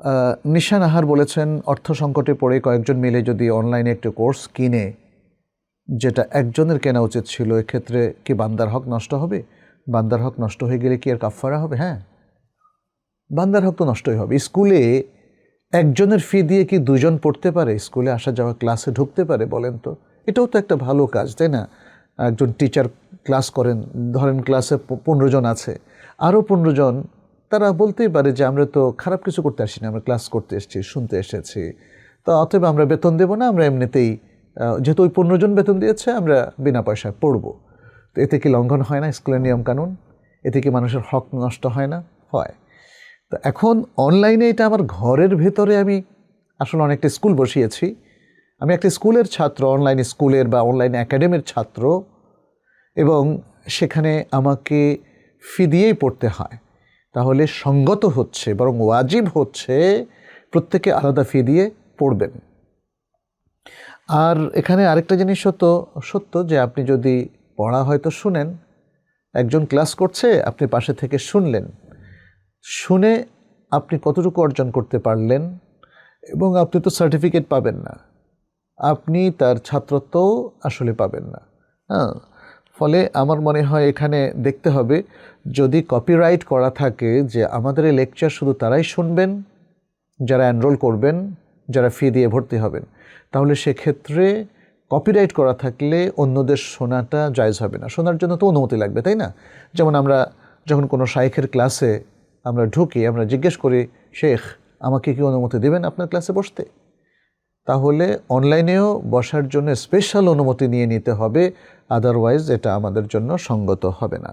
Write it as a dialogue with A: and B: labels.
A: আহ, নিশা নাহার বলেছেন অর্থ সংকটে পড়ে কয়েকজন মিলে যদি অনলাইনে একটি কোর্স কিনে যেটা একজনের কেনা উচিত ছিল এক্ষেত্রে কি বান্দার হক নষ্ট হবে? বান্দার হক নষ্ট হয়ে গেলে কি আর কাফারা হবে? হ্যাঁ। বান্দার হক তো নষ্টই হবে। স্কুলে একজনের ফি দিয়ে কি দুজন পড়তে পারে? স্কুলে আসা যাওয়া ক্লাসে ঢুকতে পারে বলেন তো। এটাও তো একটা ভালো কাজ তাই না? একজন টিচার ক্লাস করেন ধরেন ক্লাসে পনেরো জন আছে। আরও পনেরো জন তারা বলতেই পারে যে আমরা তো খারাপ কিছু করতে আসি না আমরা ক্লাস করতে এসেছি, শুনতে এসেছি। তো অতএব আমরা বেতন দেবো না, আমরা এমনিতেই যেহেতু ওই পনেরো জন বেতন দিয়েছে, আমরা বিনা পয়সায় পড়ব। তো এতে কি লঙ্ঘন হয় না স্কুলের নিয়মকানুন এতে কি মানুষের হক নষ্ট হয় না? হয়। তো এখন অনলাইনে এটা আমার ঘরের ভেতরে আমি আসলে অনেকটা স্কুল বসিয়েছি। আমি একটা স্কুলের ছাত্র অনলাইন স্কুলের বা অনলাইন একাডেমির ছাত্র এবং সেখানে আমাকে ফি দিয়েই পড়তে হয়। তাহলে সঙ্গত হচ্ছে, বরং ওয়াজিব হচ্ছে প্রত্যেকে আলাদা ফি দিয়ে পড়বেন। আর এখানে আরেকটা জিনিস সত্য সত্য যে আপনি যদি পড়া হয়তো শুনেন, একজন ক্লাস করছে, আপনি পাশে থেকে শুনলেন। শুনে আপনি কতটুকু অর্জন করতে পারলেন, এবং আপনি তো সার্টিফিকেট পাবেন না। আপনি তার ছাত্রত্বও আসলে পাবেন না। হ্যাঁ ফলে আমার মনে হয় এখানে দেখতে হবে, যদি কপিরাইট করা থাকে যে আমাদের এই লেকচার শুধু তারাই শুনবেন, যারা এনরোল করবেন, যারা ফি দিয়ে ভর্তি হবেন, তাহলে সেক্ষেত্রে কপিরাইট করা থাকলে অন্যদের শোনাটা জায়জ হবে না। শোনার জন্য তো অনুমতি লাগবে, তাই না? যেমন আমরা যখন কোনো শাইখের ক্লাসে আমরা ঢুকি, আমরা জিজ্ঞেস করি, শেখ, আমাকে কি অনুমতি দেবেন আপনার ক্লাসে বসতে? তাহলে অনলাইনেও বসার জন্য স্পেশাল অনুমতি নিয়ে নিতে হবে আদারওয়াইজ এটা আমাদের জন্য সঙ্গত হবে না।